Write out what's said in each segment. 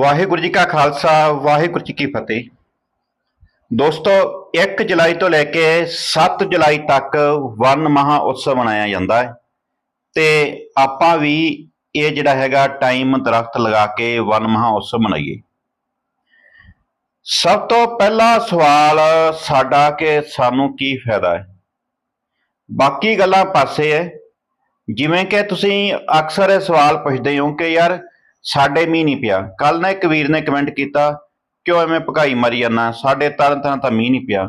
ਵਾਹਿਗੁਰੂ ਜੀ ਕਾ ਖਾਲਸਾ, ਵਾਹਿਗੁਰੂ ਜੀ ਕੀ ਫਤਿਹ। ਦੋਸਤੋ 1 ਜੁਲਾਈ ਤੋਂ ਲੈ ਕੇ 7 ਜੁਲਾਈ ਤੱਕ ਵਨ ਮਹਾ ਉਤਸਵ ਮਨਾਇਆ ਜਾਂਦਾ ਹੈ। ਤੇ ਆਪਾਂ ਵੀ ਇਹ ਜਿਹੜਾ ਹੈਗਾ ਟਾਈਮ ਦਰਖਤ ਲਗਾ ਕੇ ਵਨ ਮਹਾ ਉਤਸਵ ਮਨਾਈਏ। ਸਭ ਤੋਂ ਪਹਿਲਾ ਸਵਾਲ ਸਾਡਾ ਕਿ ਸਾਨੂੰ ਕੀ ਫਾਇਦਾ ਹੈ? ਬਾਕੀ ਗੱਲਾਂ ਪਾਸੇ ਹੈ। ਜਿਵੇਂ ਕਿ ਤੁਸੀਂ ਅਕਸਰ ਇਹ ਸਵਾਲ ਪੁੱਛਦੇ ਹੋ ਕਿ ਯਾਰ ਸਾਡੇ ਮੀਂਹ ਨਹੀਂ ਪਿਆ। ਕੱਲ ਨਾ ਇੱਕ ਵੀਰ ਨੇ ਕਮੈਂਟ ਕੀਤਾ, ਕਿਉਂ ਐਵੇਂ ਭਕਾਈ ਮਾਰੀ ਜਾਂਦਾ? ਸਾਡੇ ਤਰਨ ਤਾਰਨ ਤਾਂ ਮੀਂਹ ਨਹੀਂ ਪਿਆ।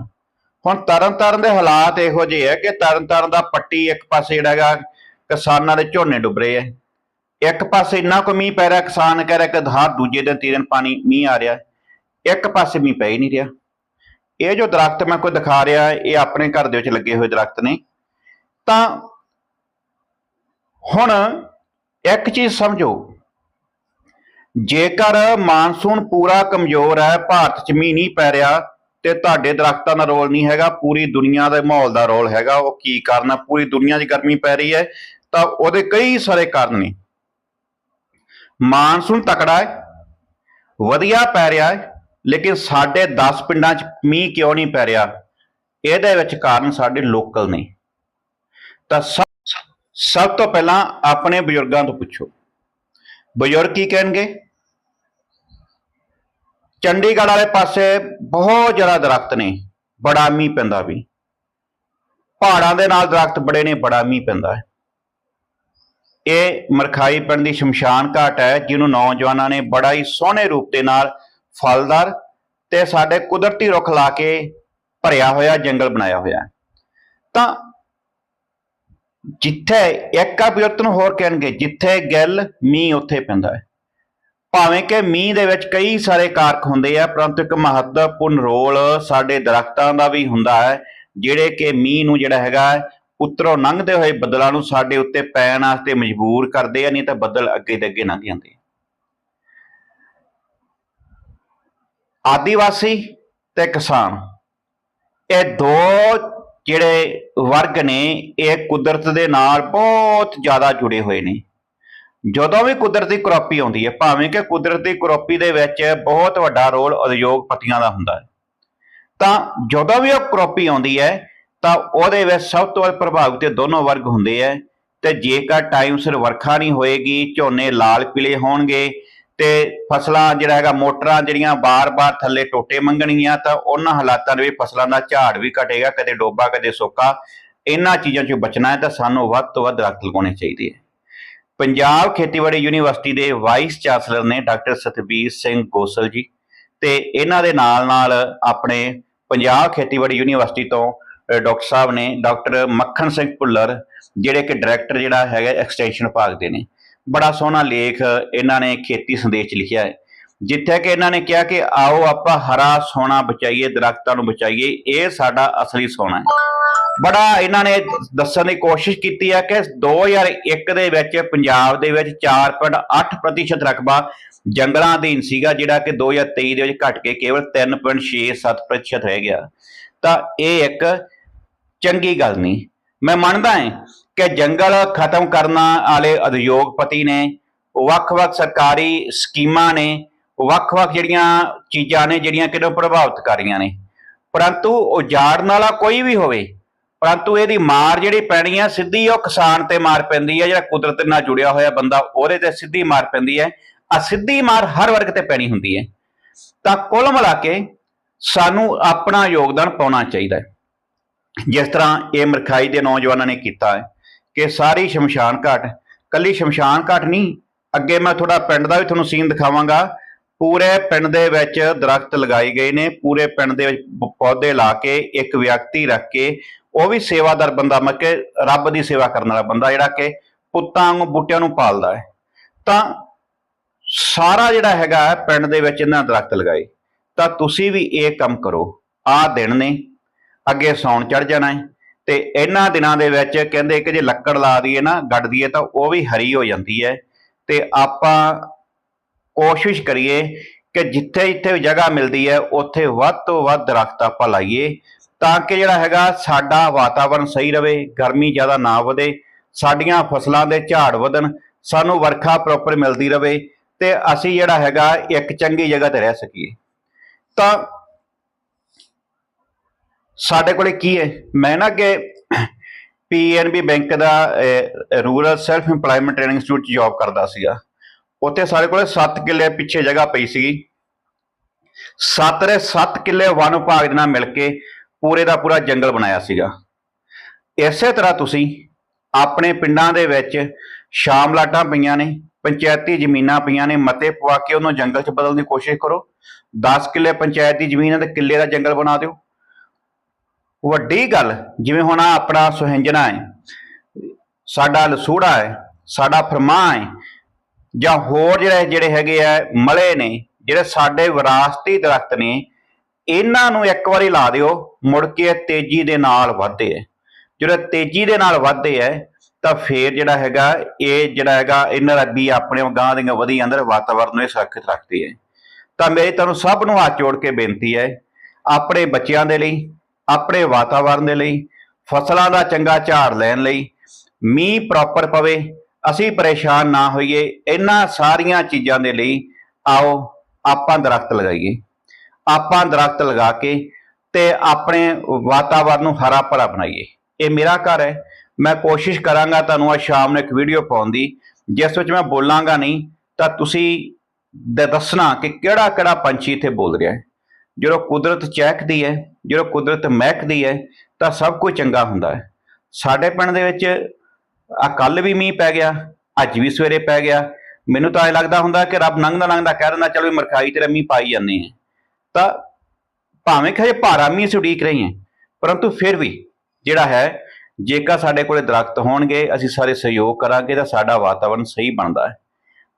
ਹੁਣ ਤਰਨ ਤਾਰਨ ਦੇ ਹਾਲਾਤ ਇਹੋ ਜਿਹੇ ਆ ਕਿ ਤਰਨ ਤਾਰਨ ਦਾ ਪੱਟੀ ਇੱਕ ਪਾਸੇ ਜਿਹੜਾ ਹੈਗਾ, ਕਿਸਾਨਾਂ ਦੇ ਝੋਨੇ ਡੁੱਬ ਰਹੇ ਆ। ਇੱਕ ਪਾਸੇ ਇੰਨਾ ਕੁ ਮੀਂਹ ਪੈ ਰਿਹਾ, ਕਿਸਾਨ ਕਹਿ ਰਿਹਾ ਕਿ ਹਰ ਦੂਜੇ ਦਿਨ ਤੀਜੇ ਦਿਨ ਪਾਣੀ ਮੀਂਹ ਆ ਰਿਹਾ। ਇੱਕ ਪਾਸੇ ਮੀਂਹ ਪੈ ਹੀ ਨਹੀਂ ਰਿਹਾ। ਇਹ ਜੋ ਦਰਖਤ ਮੈਂ ਕੋਈ ਦਿਖਾ ਰਿਹਾ, ਇਹ ਆਪਣੇ ਘਰ ਦੇ ਵਿੱਚ ਲੱਗੇ ਹੋਏ ਦਰਖਤ ਨੇ। ਤਾਂ ਹੁਣ ਇੱਕ ਚੀਜ਼ ਸਮਝੋ ਜੇਕਰ ਮਾਨਸੂਨ ਪੂਰਾ ਕਮਜ਼ੋਰ ਹੈ, ਭਾਰਤ 'ਚ ਮੀਂਹ ਨਹੀਂ ਪੈ ਰਿਹਾ ਤੇ ਤੁਹਾਡੇ ਦਰਖਤਾਂ ਦਾ ਰੋਲ ਨਹੀਂ ਹੈਗਾ, ਪੂਰੀ ਦੁਨੀਆ ਦੇ ਮਾਹੌਲ ਦਾ ਰੋਲ ਹੈਗਾ, ਉਹ ਕੀ ਕਾਰਨ ਹੈ ਪੂਰੀ ਦੁਨੀਆ 'ਚ ਗਰਮੀ ਪੈ ਰਹੀ ਹੈ, ਤਾਂ ਉਹਦੇ ਕਈ ਸਾਰੇ ਕਾਰਨ ਨੇ। ਮਾਨਸੂਨ ਤਕੜਾ ਹੈ, ਵਧੀਆ ਪੈ ਰਿਹਾ ਹੈ, ਲੇਕਿਨ ਸਾਡੇ 10 ਪਿੰਡਾਂ 'ਚ ਮੀਂਹ ਕਿਉਂ ਨਹੀਂ ਪੈ ਰਿਹਾ? ਇਹਦੇ ਵਿੱਚ ਕਾਰਨ ਸਾਡੇ ਲੋਕਲ ਨੇ। ਤਾਂ ਸਭ ਸਭ ਤੋਂ ਪਹਿਲਾਂ ਆਪਣੇ ਬਜ਼ੁਰਗਾਂ ਤੋਂ ਪੁੱਛੋ। ਬਜ਼ੁਰਗ ਕੀ ਕਹਿਣਗੇ? ਚੰਡੀਗੜ੍ਹ ਵਾਲੇ ਪਾਸੇ ਬਹੁਤ ਜ਼ਿਆਦਾ ਦਰਖਤ ਨੇ, ਬੜਾ ਮੀਂਹ ਪੈਂਦਾ ਵੀ। ਪਹਾੜਾਂ ਦੇ ਨਾਲ ਦਰਖਤ ਬੜੇ ਨੇ, ਬੜਾ ਮੀਂਹ ਪੈਂਦਾ ਹੈ। ਇਹ ਮਰਖਾਈ ਪਿੰਡ ਦੀ ਸ਼ਮਸ਼ਾਨ ਘਾਟ ਹੈ, ਜਿਹਨੂੰ ਨੌਜਵਾਨਾਂ ਨੇ ਬੜਾ ਹੀ ਸੋਹਣੇ ਰੂਪ ਦੇ ਨਾਲ ਫਲਦਾਰ ਤੇ ਸਾਡੇ ਕੁਦਰਤੀ ਰੁੱਖ ਲਾ ਕੇ ਭਰਿਆ ਹੋਇਆ, ਜੰਗਲ ਬਣਾਇਆ ਹੋਇਆ ਹੈ। ਤਾਂ ਜਿੱਥੇ ਇੱਕ ਆ ਬਜ਼ੁਰਗ ਨੂੰ ਹੋਰ ਕਹਿਣਗੇ, ਜਿੱਥੇ ਗਿੱਲ ਮੀਂਹ ਉੱਥੇ ਪੈਂਦਾ ਹੈ। ਭਾਵੇਂ ਕਿ ਮੀਂਹ ਦੇ ਵਿੱਚ ਕਈ ਸਾਰੇ ਕਾਰਕ ਹੁੰਦੇ ਆ, ਪਰੰਤੂ ਇੱਕ ਮਹੱਤਵਪੂਰਨ ਰੋਲ ਸਾਡੇ ਦਰਖਤਾਂ ਦਾ ਵੀ ਹੁੰਦਾ ਹੈ, ਜਿਹੜੇ ਕਿ ਮੀਂਹ ਨੂੰ ਜਿਹੜਾ ਹੈਗਾ ਉੱਤਰੋਂ ਲੰਘਦੇ ਹੋਏ ਬੱਦਲਾਂ ਨੂੰ ਸਾਡੇ ਉੱਤੇ ਪੈਣ ਵਾਸਤੇ ਮਜਬੂਰ ਕਰਦੇ ਆ, ਨਹੀਂ ਤਾਂ ਬੱਦਲ ਅੱਗੇ ਦੇ ਅੱਗੇ ਲੰਘ ਜਾਂਦੇ ਆਦੀਵਾਸੀ ਤੇ ਕਿਸਾਨ, ਇਹ ਦੋ ਜਿਹੜੇ ਵਰਗ ਨੇ, ਇਹ ਕੁਦਰਤ ਦੇ ਨਾਲ ਬਹੁਤ ਜ਼ਿਆਦਾ ਜੁੜੇ ਹੋਏ ਨੇ। ਜਦੋਂ ਵੀ ਕੁਦਰਤੀ ਕਰੋਪੀ ਆਉਂਦੀ ਹੈ, ਭਾਵੇਂ ਕਿ ਕੁਦਰਤੀ ਕਰੋਪੀ ਦੇ ਵਿੱਚ ਬਹੁਤ ਵੱਡਾ ਰੋਲ ਉਦਯੋਗਪਤੀਆਂ ਦਾ ਹੁੰਦਾ ਹੈ, ਤਾਂ ਜਦੋਂ ਵੀ ਉਹ ਕਰੋਪੀ ਆਉਂਦੀ ਹੈ, ਤਾਂ ਉਹਦੇ ਵਿੱਚ ਸਭ ਤੋਂ ਵੱਧ ਪ੍ਰਭਾਵਿਤ ਦੋਨੋਂ ਵਰਗ ਹੁੰਦੇ ਹੈ, ਤੇ ਜੇਕਰ ਟਾਈਮ ਸਿਰ ਵਰਖਾ ਨਹੀਂ ਹੋਏਗੀ, ਝੋਨੇ ਲਾਲ ਪੀਲੇ ਹੋਣਗੇ, ਤੇ ਫਸਲਾਂ ਜਿਹੜਾ ਹੈਗਾ, ਮੋਟਰਾਂ ਜਿਹੜੀਆਂ ਬਾਰ-ਬਾਰ ਥੱਲੇ ਟੋਟੇ ਮੰਗਣਗੀਆਂ, ਤਾਂ ਉਹਨਾਂ ਹਾਲਾਤਾਂ ਦੇ ਵਿੱਚ ਫਸਲਾਂ ਦਾ ਝਾੜ ਵੀ ਘਟੇਗਾ, ਕਦੇ ਡੋਬਾ, ਕਦੇ ਸੋਕਾ, ਇਹਨਾਂ ਚੀਜ਼ਾਂ ਚੋਂ ਬਚਣਾ ਹੈ, ਤਾਂ ਸਾਨੂੰ ਵੱਧ ਤੋਂ ਵੱਧ ਦਰਖਤ ਲਗਾਉਣੇ ਚਾਹੀਦੇ ਹੈ। ਪੰਜਾਬ ਖੇਤੀਬਾੜੀ ਯੂਨੀਵਰਸਿਟੀ ਦੇ ਵਾਈਸ ਚਾਂਸਲਰ ਨੇ ਡਾਕਟਰ ਸਤਬੀਰ ਸਿੰਘ ਗੋਸਲ ਜੀ ਤੇ ਇਹਨਾਂ ਦੇ ਨਾਲ ਨਾਲ ਆਪਣੇ ਪੰਜਾਬ ਖੇਤੀਬਾੜੀ ਯੂਨੀਵਰਸਿਟੀ ਤੋਂ ਡਾਕਟਰ ਸਾਹਿਬ ਨੇ ਡਾਕਟਰ ਮੱਖਣ ਸਿੰਘ ਭੁੱਲਰ, ਜਿਹੜੇ ਕਿ ਡਾਇਰੈਕਟਰ ਜਿਹੜਾ ਹੈਗਾ ਐਕਸਟੈਂਸ਼ਨ ਵਿਭਾਗ ਦੇ ਨੇ। ਬੜਾ ਸੋਹਣਾ ਲੇਖ ਇਹਨਾਂ ਨੇ ਖੇਤੀ ਸੰਦੇਸ਼ 'ਚ ਲਿਖਿਆ ਹੈ। ਜਿੱਥੇ ਕਿ ਇਹਨਾਂ ਨੇ ਕਿਹਾ ਕਿ ਆਓ ਆਪਾਂ ਹਰਾ ਸੋਨਾ ਬਚਾਈਏ, ਦਰਖਤਾਂ ਨੂੰ ਬਚਾਈਏ, ਇਹ ਸਾਡਾ ਅਸਲੀ ਸੋਨਾ ਹੈ। ਬੜਾ ਇਹਨਾਂ ਨੇ ਦੱਸਣ ਦੀ ਕੋਸ਼ਿਸ਼ ਕੀਤੀ ਹੈ ਕਿ 2001 ਦੇ ਵਿੱਚ ਪੰਜਾਬ ਦੇ ਵਿੱਚ 4.8% ਰਕਬਾ ਜੰਗਲਾਂ ਅਧੀਨ ਸੀਗਾ, ਜਿਹੜਾ ਕਿ 2023 ਦੇ ਵਿੱਚ ਘਟ ਕੇ ਕੇਵਲ 3.67% ਰਹਿ ਗਿਆ। ਤਾਂ ਇਹ ਇੱਕ ਚੰਗੀ ਗੱਲ ਨਹੀਂ। ਮੈਂ ਮੰਨਦਾ ਹਾਂ ਕਿ ਜੰਗਲ ਖਤਮ ਕਰਨ ਵਾਲੇ ਉਦਯੋਗਪਤੀ ਨੇ, ਵੱਖ-ਵੱਖ ਸਰਕਾਰੀ ਸਕੀਮਾਂ ਨੇ, ਵੱਖ-ਵੱਖ ਜਿਹੜੀਆਂ ਚੀਜ਼ਾਂ ਨੇ, ਜਿਹੜੀਆਂ ਕਿਹਨੂੰ ਪ੍ਰਭਾਵਿਤ ਕਰ ਰਹੀਆਂ ਨੇ। ਪਰੰਤੂ ਉਜਾੜਨ ਵਾਲਾ ਕੋਈ ਵੀ ਹੋਵੇ ਪਰੰਤੂ ਇਹਦੀ ਮਾਰ ਜਿਹੜੀ ਪੈਣੀ ਆ, ਸਿੱਧੀ ਉਹ ਕਿਸਾਨ ਤੇ ਮਾਰ ਪੈਂਦੀ ਹੈ ਜਿਹੜਾ ਕੁਦਰਤ ਨਾਲ ਜੁੜਿਆ ਹੋਇਆ ਬੰਦਾ, ਉਹਦੇ ਤੇ ਸਿੱਧੀ ਮਾਰ ਪੈਂਦੀ ਹੈ ਆ ਮਾਰ ਹਰ ਵਰਗ ਤੇ ਪੈਣੀ ਹੁੰਦੀ ਹੈ ਤਾਂ ਕੁੱਲ ਮਿਲਾ ਕੇ ਸਾਨੂੰ ਆਪਣਾ ਯੋਗਦਾਨ ਪਾਉਣਾ ਚਾਹੀਦਾ ਹੈ। ਜਿਸ ਤਰ੍ਹਾਂ ਇਹ ਮਰਖਾਈ ਦੇ ਨੌਜਵਾਨਾਂ ਨੇ ਕੀਤਾ ਹੈ ਕਿ ਸਾਰੀ ਸ਼ਮਸ਼ਾਨ ਘਾਟ, ਕੱਲੀ ਸ਼ਮਸ਼ਾਨ ਘਾਟ ਨਹੀਂ, ਅੱਗੇ ਮੈਂ ਥੋੜਾ ਪਿੰਡ ਦਾ ਵੀ ਤੁਹਾਨੂੰ ਸੀਨ ਦਿਖਾਵਾਂਗਾ। ਪੂਰੇ ਪਿੰਡ ਦੇ ਵਿੱਚ ਦਰਖਤ ਲਗਾਏ ਗਏ ਨੇ, ਪੂਰੇ ਪਿੰਡ ਦੇ ਵਿੱਚ ਪੌਦੇ ਲਾ ਕੇ ਇੱਕ ਵਿਅਕਤੀ ਰੱਖ ਕੇ ਉਹ ਵੀ ਸੇਵਾਦਾਰ ਬੰਦਾ, ਮਤਲਬ ਕਿ ਰੱਬ ਦੀ ਸੇਵਾ ਕਰਨ ਵਾਲਾ ਬੰਦਾ ਜਿਹੜਾ ਕਿ ਪੁੱਤਾਂ ਨੂੰ ਬੂਟਿਆਂ ਨੂੰ ਪਾਲਦਾ ਹੈ। ਤਾਂ ਸਾਰਾ ਜਿਹੜਾ ਹੈਗਾ ਪਿੰਡ ਦੇ ਵਿੱਚ ਇਹਨਾਂ ਦਰਖਤ ਲਗਾਏ। ਤਾਂ ਤੁਸੀਂ ਵੀ ਇਹ ਕੰਮ ਕਰੋ। ਆਹ ਦਿਨ ਨੇ, ਅੱਗੇ ਸੌਣ ਚੜ ਜਾਣਾ ਹੈ ਤੇ ਇਹਨਾਂ ਦਿਨਾਂ ਦੇ ਵਿੱਚ ਕਹਿੰਦੇ ਕਿ ਜੇ ਲੱਕੜ ਲਾ ਦਈਏ ਨਾ, ਗੱਡ ਦਈਏ, ਤਾਂ ਉਹ ਵੀ ਹਰੀ ਹੋ ਜਾਂਦੀ ਹੈ। ਤੇ ਆਪਾਂ ਕੋਸ਼ਿਸ਼ ਕਰੀਏ ਕਿ ਜਿੱਥੇ ਜਿੱਥੇ ਜਗ੍ਹਾ ਮਿਲਦੀ ਹੈ, ਉੱਥੇ ਵੱਧ ਤੋਂ ਵੱਧ ਦਰਖਤ ਆਪਾਂ ਲਾਈਏ। ਤਾਂ ਕਿ ਜਿਹੜਾ ਹੈਗਾ ਸਾਡਾ ਵਾਤਾਵਰਣ ਸਹੀ ਰਵੇ, ਗਰਮੀ ਜ਼ਿਆਦਾ ਨਾ ਵਧੇ, ਸਾਡੀਆਂ ਫਸਲਾਂ ਦੇ ਝਾੜ ਵਧਣ, ਸਾਨੂੰ ਵਰਖਾ ਪ੍ਰੋਪਰ ਮਿਲਦੀ ਰਵੇ ਤੇ ਅਸੀਂ ਜਿਹੜਾ ਹੈਗਾ ਇੱਕ ਚੰਗੀ ਜਗ੍ਹਾ ਤੇ ਰਹਿ ਸਕੀਏ। ਤਾਂ ਸਾਡੇ ਕੋਲੇ ਕੀ ਹੈ? ਮੈਂ ਨਾ ਕਿ ਪੀਐਨਬੀ ਬੈਂਕ ਦਾ rural self employment training institute 'ਚ ਜੌਬ ਕਰਦਾ ਸੀਗਾ। ਉੱਥੇ ਸਾਡੇ ਕੋਲੇ 7 ਕਿੱਲੇ ਪਿੱਛੇ ਜਗ੍ਹਾ ਪਈ ਸੀਗੀ। ਸੱਤ ਦੇ 7 ਕਿੱਲੇ ਵਨ ਵਿਭਾਗ ਦੇ ਨਾਲ ਮਿਲ ਕੇ ਪੂਰੇ ਦਾ ਪੂਰਾ ਜੰਗਲ ਬਣਾਇਆ ਸੀਗਾ। ਇਸੇ ਤਰ੍ਹਾਂ ਤੁਸੀਂ ਆਪਣੇ ਪਿੰਡਾਂ ਦੇ ਵਿੱਚ ਸ਼ਾਮ ਲਾਟਾਂ ਪਈਆਂ ਨੇ, ਪੰਚਾਇਤੀ ਜ਼ਮੀਨਾਂ ਪਈਆਂ ਨੇ, ਮਤੇ ਪਵਾ ਕੇ ਉਹਨੂੰ ਜੰਗਲ 'ਚ ਬਦਲਣ ਦੀ ਕੋਸ਼ਿਸ਼ ਕਰੋ। 10 ਕਿੱਲੇ ਪੰਚਾਇਤ ਦੀ ਜ਼ਮੀਨ ਹੈ ਤੇ ਕਿੱਲੇ ਦਾ ਜੰਗਲ ਬਣਾ ਦਿਓ। ਵੱਡੀ ਗੱਲ, ਜਿਵੇਂ ਹੁਣ ਆਹ ਆਪਣਾ ਸੁਹੰਜਣਾ ਹੈ, ਸਾਡਾ ਲਸੂੜਾ ਹੈ, ਸਾਡਾ ਫਰਮਾ ਹੈ, ਜਾਂ ਹੋਰ ਜਿਹੜੇ ਜਿਹੜੇ ਹੈਗੇ ਆ, ਮਲੇ ਨੇ, ਜਿਹੜੇ ਸਾਡੇ ਵਿਰਾਸਤੀ ਦਰਖਤ ਨੇ ਇਹਨਾਂ ਨੂੰ ਇੱਕ ਵਾਰੀ ਲਾ ਦਿਓ, ਮੁੜ ਕੇ ਤੇਜ਼ੀ ਦੇ ਨਾਲ ਵਧਦੇ ਹੈ ਜਦੋਂ ਤੇਜ਼ੀ ਦੇ ਨਾਲ ਵਧਦੇ ਹੈ ਤਾਂ ਫੇਰ ਜਿਹੜਾ ਹੈਗਾ, ਇਹ ਜਿਹੜਾ ਹੈਗਾ, ਇਹਨਾਂ ਦਾ ਵੀ ਆਪਣੇ ਗਾਂ ਦੀਆਂ ਵਧੀ ਅੰਦਰ ਵਾਤਾਵਰਨ ਨੂੰ ਸੁਰੱਖਿਅਤ ਰੱਖਦੀ ਹੈ। ਤਾਂ ਮੇਰੀ ਤੁਹਾਨੂੰ ਸਭ ਨੂੰ ਹੱਥ ਜੋੜ ਕੇ ਬੇਨਤੀ ਹੈ, ਆਪਣੇ ਬੱਚਿਆਂ ਦੇ ਲਈ, ਆਪਣੇ ਵਾਤਾਵਰਨ ਦੇ ਲਈ, ਫਸਲਾਂ ਦਾ ਚੰਗਾ ਝਾੜ ਲੈਣ ਲਈ, ਮੀਂਹ ਪ੍ਰੋਪਰ ਪਵੇ, ਅਸੀਂ ਪਰੇਸ਼ਾਨ ਨਾ ਹੋਈਏ, ਇਹਨਾਂ ਸਾਰੀਆਂ ਚੀਜ਼ਾਂ ਦੇ ਲਈ ਆਓ, ਆਪਾਂ ਦਰਖਤ ਲਗਾਈਏ। ਆਪਾਂ ਦਰਖਤ ਲਗਾ ਕੇ ਤੇ ਆਪਣੇ ਵਾਤਾਵਰਨ ਨੂੰ ਹਰਾ ਭਰਾ ਬਣਾਈਏ। ਇਹ ਮੇਰਾ ਘਰ ਹੈ। ਮੈਂ ਕੋਸ਼ਿਸ਼ ਕਰਾਂਗਾ ਤੁਹਾਨੂੰ ਅੱਜ ਸ਼ਾਮ ਨੂੰ ਇੱਕ ਵੀਡੀਓ ਪਾਉਣ ਦੀ। ਜਿਸ ਵਿੱਚ ਮੈਂ ਬੋਲਾਂਗਾ ਨਹੀਂ, ਤਾਂ ਤੁਸੀਂ ਦ- ਦੱਸਣਾ ਕਿ ਕਿਹੜਾ ਕਿਹੜਾ ਪੰਛੀ ਇੱਥੇ ਬੋਲ ਰਿਹਾ ਹੈ। ਜਦੋਂ ਕੁਦਰਤ ਚਹਿਕਦੀ ਹੈ, ਜਦੋਂ ਕੁਦਰਤ ਮਹਿਕਦੀ ਹੈ, ਤਾਂ ਸਭ ਕੁਝ ਚੰਗਾ ਹੁੰਦਾ ਹੈ। ਸਾਡੇ ਪਿੰਡ ਦੇ ਵਿੱਚ ਆ ਕੱਲ ਵੀ ਮੀਂਹ ਪੈ ਗਿਆ, ਅੱਜ ਵੀ ਸਵੇਰੇ ਪੈ ਗਿਆ। ਮੈਨੂੰ ਤਾਂ ਇਹ ਲੱਗਦਾ ਹੁੰਦਾ ਕਿ ਰੱਬ ਲੰਘਦਾ ਲੰਘਦਾ ਕਹਿ ਦਿੰਦਾ, ਚਲੋ ਵੀ ਮਰਖਾਈ ਤੇਰੇ ਮੀਂਹ ਪਾਈ ਜਾਂਦੇ ਆ ਤਾਂ ਭਾਵੇਂ ਕਿ ਹਜੇ ਭਾਰਾ ਮੀਂਹ ਅਸੀਂ ਉਡੀਕ ਰਹੇ ਹਾਂ, ਪਰੰਤੂ ਫਿਰ ਵੀ ਜਿਹੜਾ ਹੈ, ਜੇਕਰ ਸਾਡੇ ਕੋਲੇ ਦਰਖਤ ਹੋਣਗੇ, ਅਸੀਂ ਸਾਰੇ ਸਹਿਯੋਗ ਕਰਾਂਗੇ ਤਾਂ ਸਾਡਾ ਵਾਤਾਵਰਣ ਸਹੀ ਬਣਦਾ ਹੈ।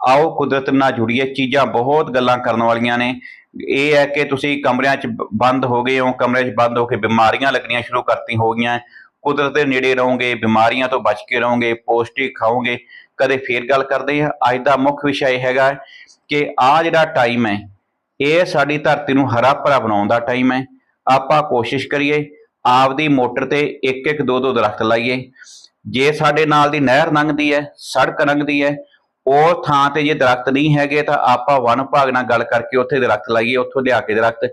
ਆਓ ਕੁਦਰਤ ਨਾਲ ਜੁੜੀਏ, ਚੀਜ਼ਾਂ ਬਹੁਤ ਗੱਲਾਂ ਕਰਨ ਵਾਲੀਆਂ ਨੇ। ਇਹ ਹੈ ਕਿ ਤੁਸੀਂ ਕਮਰਿਆਂ 'ਚ ਬ- ਬੰਦ ਹੋ ਗਏ ਹੋ, ਕਮਰਿਆਂ 'ਚ ਬੰਦ ਹੋ ਕੇ ਬਿਮਾਰੀਆਂ ਲੱਗਣੀਆਂ ਸ਼ੁਰੂ ਕਰਤੀ ਹੋ ਗਈਆਂ। ਕੁਦਰਤ ਦੇ ਨੇੜੇ ਰਹੋਗੇ, ਬਿਮਾਰੀਆਂ ਤੋਂ ਬਚ ਕੇ ਰਹੋਗੇ, ਪੌਸ਼ਟਿਕ ਖਾਓਗੇ। ਕਦੇ ਫੇਰ ਗੱਲ ਕਰਦੇ ਹਾਂ। ਅੱਜ ਦਾ ਮੁੱਖ ਵਿਸ਼ਾ ਇਹ ਹੈਗਾ ਕਿ ਆ ਜਿਹੜਾ ਟਾਈਮ ਹੈ ਇਹ ਸਾਡੀ ਧਰਤੀ ਨੂੰ ਹਰਾ ਭਰਾ ਬਣਾਉਣ ਦਾ ਟਾਈਮ ਹੈ। ਆਪਾਂ ਕੋਸ਼ਿਸ਼ ਕਰੀਏ ਆਪਦੀ ਮੋਟਰ ਤੇ ਇੱਕ ਇੱਕ ਦੋ ਦੋ ਦਰਖਤ ਲਾਈਏ। ਜੇ ਸਾਡੇ ਨਾਲ ਦੀ ਨਹਿਰ ਲੰਘਦੀ ਹੈ, ਸੜਕ ਲੰਘਦੀ ਹੈ, ਉਹ ਥਾਂ ਤੇ ਜੇ ਦਰਖਤ ਨਹੀਂ ਹੈਗੇ ਤਾਂ ਆਪਾਂ ਵਨ ਵਿਭਾਗ ਨਾਲ ਗੱਲ ਕਰਕੇ ਉੱਥੇ ਦਰਖਤ ਲਾਈਏ, ਉੱਥੋਂ ਲਿਆ ਕੇ ਦਰਖਤ।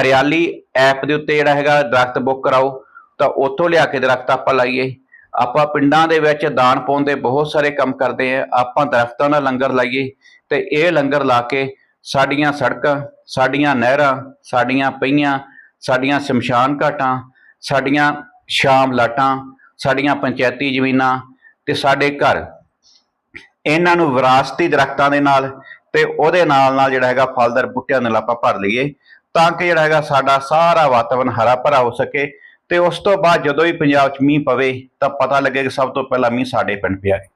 ਹਰਿਆਲੀ ਐਪ ਦੇ ਉੱਤੇ ਜਿਹੜਾ ਹੈਗਾ ਦਰਖਤ ਬੁੱਕ ਕਰਾਓ, ਤਾਂ ਉੱਥੋਂ ਲਿਆ ਕੇ ਦਰਖਤ ਆਪਾਂ ਲਾਈਏ। ਆਪਾਂ ਪਿੰਡਾਂ ਦੇ ਵਿੱਚ ਦਾਨ ਪਾਉਣ ਦੇ ਬਹੁਤ ਸਾਰੇ ਕੰਮ ਕਰਦੇ ਆ। ਆਪਾਂ ਦਰਖਤਾਂ ਦਾ ਲੰਗਰ ਲਾਈਏ ਤੇ ਇਹ ਲੰਗਰ ਲਾ ਕੇ ਸਾਡੀਆਂ ਸੜਕਾਂ, ਸਾਡੀਆਂ ਨਹਿਰਾਂ, ਸਾਡੀਆਂ ਪਈਆਂ ਸਾਡੀਆਂ ਸ਼ਮਸ਼ਾਨ ਘਾਟਾਂ, ਸਾਡੀਆਂ ਸ਼ਾਮ ਲਾਟਾਂ, ਸਾਡੀਆਂ ਪੰਚਾਇਤੀ ਜ਼ਮੀਨਾਂ ਤੇ ਸਾਡੇ ਘਰ। ਇਹਨਾਂ ਨੂੰ ਵਿਰਾਸਤੀ ਦਰਖਤਾਂ ਦੇ ਨਾਲ ਤੇ ਉਹਦੇ ਨਾਲ ਨਾਲ ਜਿਹੜਾ ਹੈਗਾ ਫਲਦਾਰ ਬੂਟਿਆਂ ਨਾਲ ਆਪਾਂ ਭਰ ਲਈਏ ਤਾਂ ਕਿ ਜਿਹੜਾ ਹੈਗਾ ਸਾਡਾ ਸਾਰਾ ਵਾਤਾਵਰਨ ਹਰਾ ਭਰਾ ਹੋ ਸਕੇ ਤੇ ਉਸ ਤੋਂ ਬਾਅਦ ਜਦੋਂ ਵੀ ਪੰਜਾਬ 'ਚ ਮੀਂਹ ਪਵੇ ਤਾਂ ਪਤਾ ਲੱਗੇ ਕਿ ਸਭ ਤੋਂ ਪਹਿਲਾਂ ਮੀਂਹ ਸਾਡੇ ਪਿੰਡ ਪਿਆ ਹੈ